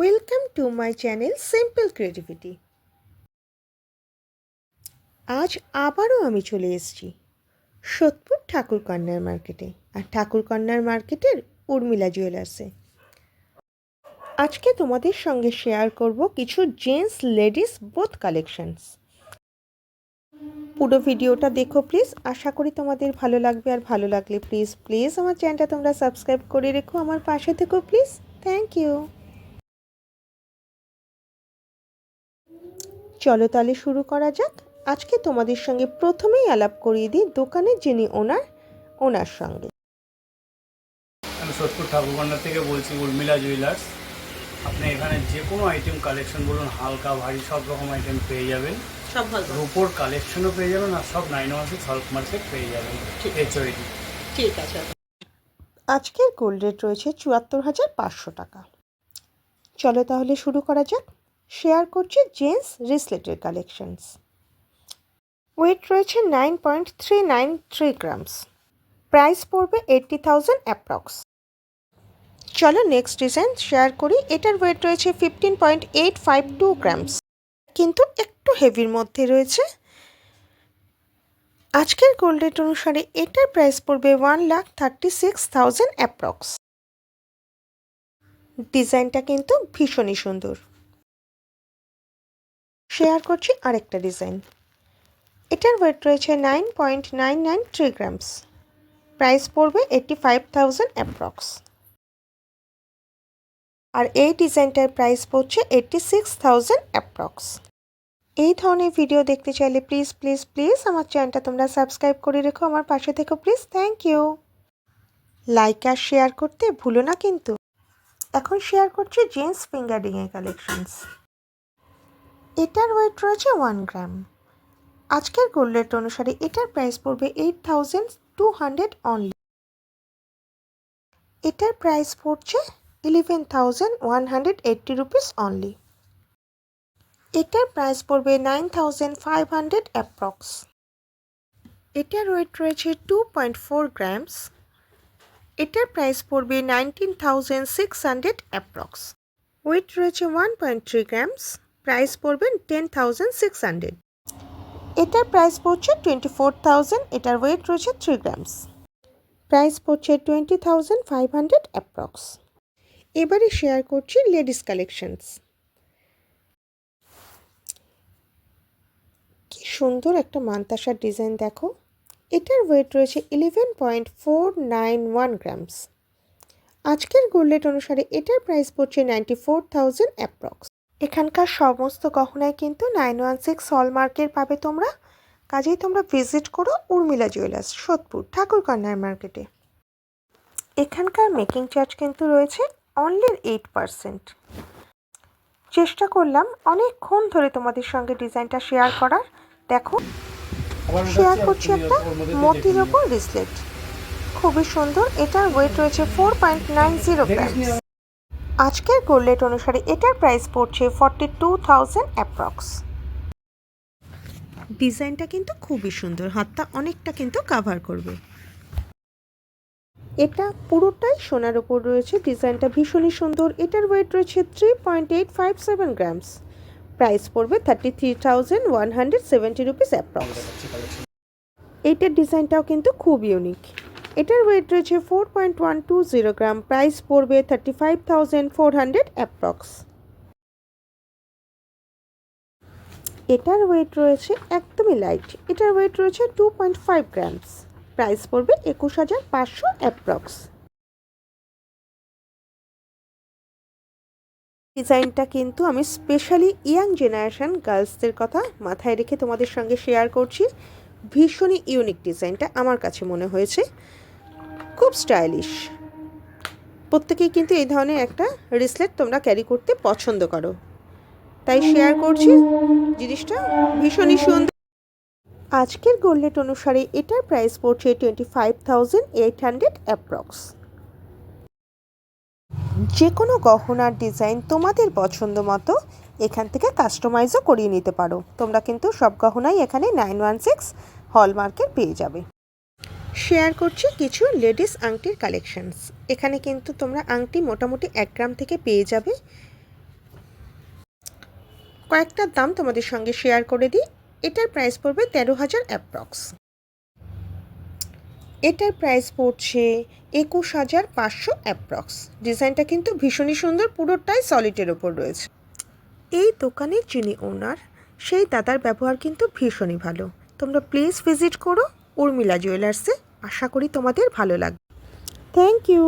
Welcome to my channel simple creativity আজ আবারও আমি চলে এসেছি সোদপুর ঠাকুর কন্যার মার্কেটে আর ঠাকুর কন্যার মার্কেটের উর্মিলা জুয়েলার্সে। আজকে তোমাদের সঙ্গে শেয়ার করব কিছু জেন্টস লেডিস বোথ কালেকশনস। পুরো ভিডিওটা দেখো প্লিজ, আশা করি তোমাদের ভালো লাগবে আর ভালো লাগলে প্লিজ প্লিজ আমার চ্যানেলটা তোমরা সাবস্ক্রাইব করে রেখো আমার পাশে থেকো প্লিজ, থ্যাংক ইউ। চলো তাহলে শুরু করা যাক। আজকে তোমাদের সঙ্গে প্রথমেই আলাপ করিয়ে দিই দোকানের যিনি ওনার ওনার সঙ্গে। আমি সোদপুর ঠাকুরকন্ডা থেকে বলছি উর্মিলা জুয়েলার্স। আপনি এখানে যে কোনো আইটেম কালেকশন বলুন হালকা ভারী সব রকম আইটেম পেয়ে যাবেন। সব রূপোর কালেকশনও পেয়ে যাবেন আর সব নাইন ওয়ান সিক্স হলক মার্কেট পেয়ে যাবেন। এইচওইডি ঠিক আছে। আজকের গোল্ড রেট রয়েছে চুয়াত্তর হাজার পাঁচশো টাকা। চলো তাহলে শুরু করা যাক। শেয়ার করছি জেন্টস রিসলেটের কালেকশনস। ওয়েট রয়েছে nine point three nine three grams. Price পড়বে এইট্টি থাউজেন্ড অ্যাপ্রক্স। চলো নেক্সট ডিজাইন শেয়ার করি। এটার ওয়েট রয়েছে fifteen point eight five two grams. কিন্তু একটু হেভির মধ্যে রয়েছে। আজকের গোল্ড রেট অনুসারে এটার প্রাইস পড়বে one lakh thirty six thousand approx. ডিজাইনটা কিন্তু ভীষণই সুন্দর। শেয়ার করছি আরেকটা ডিজাইন। এটার ওয়েট রয়েছে nine point nine nine three grams price পড়বে এইট্টি ফাইভ থাউজেন্ড অ্যাপ্রক্স আর এই ডিজাইনটার প্রাইস পড়ছে এইট্টি সিক্স থাউজেন্ড অ্যাপ্রক্স এই ধরনের ভিডিও দেখতে চাইলে প্লিজ প্লিজ প্লিজ আমার চ্যানেলটা তোমরা সাবস্ক্রাইব করে রেখো, আমার পাশে থেকো প্লিজ থ্যাংক ইউ লাইক আর শেয়ার করতে ভুলো না কিন্তু। এখন শেয়ার করছি জেন্টস ফিঙ্গারিংয়ের কালেকশনস এটার ওয়েট রয়েছে ওয়ান গ্রাম আজকের গোল্ড রেট অনুসারে এটার প্রাইস পড়বে eight thousand two hundred only এটার প্রাইস পড়ছে eleven thousand one hundred eighty rupees only এটার প্রাইস পড়বে nine thousand five hundred approx এটার ওয়েট রয়েছে টু পয়েন্ট ফোর গ্রামস এটার প্রাইস পড়বে nineteen thousand six hundred approx weight রয়েছে one point three grams price পড়বে ten thousand six hundred এটার price পড়ছে টোয়েন্টি ফোর থাউজেন্ড এটার ওয়েট রয়েছে থ্রি গ্রামস প্রাইস পড়ছে twenty thousand five hundred approx এবারে শেয়ার করছি লেডিস কালেকশনস কি সুন্দর একটা মান্তাসার ডিজাইন দেখো। এটার ওয়েট রয়েছে eleven point four nine one grams আজকের গোল্ড রেট অনুসারে এটার প্রাইস পড়ছে নাইনটি ফোর থাউজেন্ড অ্যাপ্রক্স এখানকার সমস্ত গহনায় কিন্তু নাইন ওয়ান সিক্স হলমার্কের পাবে তোমরা। কাজেই তোমরা ভিজিট করো উর্মিলা জুয়েলার্স সোদপুর ঠাকুরকন্যার মার্কেটে এখানকার মেকিং চার্জ কিন্তু রয়েছে অনলি এইট পারসেন্ট চেষ্টা করলাম অনেকক্ষণ ধরে তোমাদের সঙ্গে ডিজাইনটা শেয়ার করার। দেখো শেয়ার করছি একটা মতির ওপর রিসলেট খুবই সুন্দর এটার ওয়েট রয়েছে ফোর পয়েন্ট নাইন জিরো আজকের গোল্ড রেট অনুসারে এটার প্রাইস পড়ছে ফর্টি টু থাউজেন্ড অ্যাপ্রক্স ডিজাইনটা কিন্তু খুবই সুন্দর হাতটা অনেকটা কিন্তু কাভার করবে। এটা পুরোটাই সোনার ওপর রয়েছে ডিজাইনটা ভীষণই সুন্দর। এটার ওয়েট রয়েছে three point eight five seven grams price পড়বে thirty three thousand one hundred seventy rupees approx এইটার ডিজাইনটাও কিন্তু খুব ইউনিক এটার ওয়েট রয়েছে four point one two zero gram price পড়বে thirty five thousand four hundred approx এটার ওয়েট রয়েছে একদমই লাইট এটার ওয়েট রয়েছে two point five grams price পড়বে একুশ হাজার পাঁচশো অ্যাপ্রক্স ডিজাইনটা কিন্তু আমি স্পেশালি ইয়াং জেনারেশন গার্লসদের কথা মাথায় রেখে তোমাদের সঙ্গে শেয়ার করছি। ভীষণই ইউনিক ডিজাইনটা আমার কাছে মনে হয়েছে। খুব স্টাইলিশ। প্রত্যেকেই কিন্তু এই ধরনের একটা রিসলেট তোমরা ক্যারি করতে পছন্দ করো। তাই শেয়ার করছি জিনিসটা ভীষণই সুন্দর। আজকের গোল্ড রেট অনুসারে এটার প্রাইস পড়ছে twenty five thousand eight hundred approx যে কোনো গহনার ডিজাইন তোমাদের পছন্দ মতো এখান থেকে কাস্টমাইজও করিয়ে নিতে পারো। তোমরা কিন্তু সব গহনাই এখানে নাইন ওয়ান সিক্স হলমার্কের পেয়ে যাবে। শেয়ার করছি কিছু লেডিস আংটির কালেকশনস। এখানে কিন্তু তোমরা আংটি মোটামুটি এক গ্রাম থেকে পেয়ে যাবে। কয়েকটা দাম তোমাদের সঙ্গে শেয়ার করে দিই। এটার প্রাইস পড়বে তেরো হাজার অ্যাপ্রক্স। এটার প্রাইস পড়ছে একুশ হাজার পাঁচশো অ্যাপ্রক্স। ডিজাইনটা কিন্তু ভীষণই সুন্দর, পুরোটাই সলিডের ওপর রয়েছে। এই দোকানের যিনি ওনার, সেই দাদার ব্যবহার কিন্তু ভীষণই ভালো। তোমরা প্লিজ ভিজিট করো উর্মিলা জুয়েলার্সে। আশা করি তোমাদের ভালো লাগবে। Thank you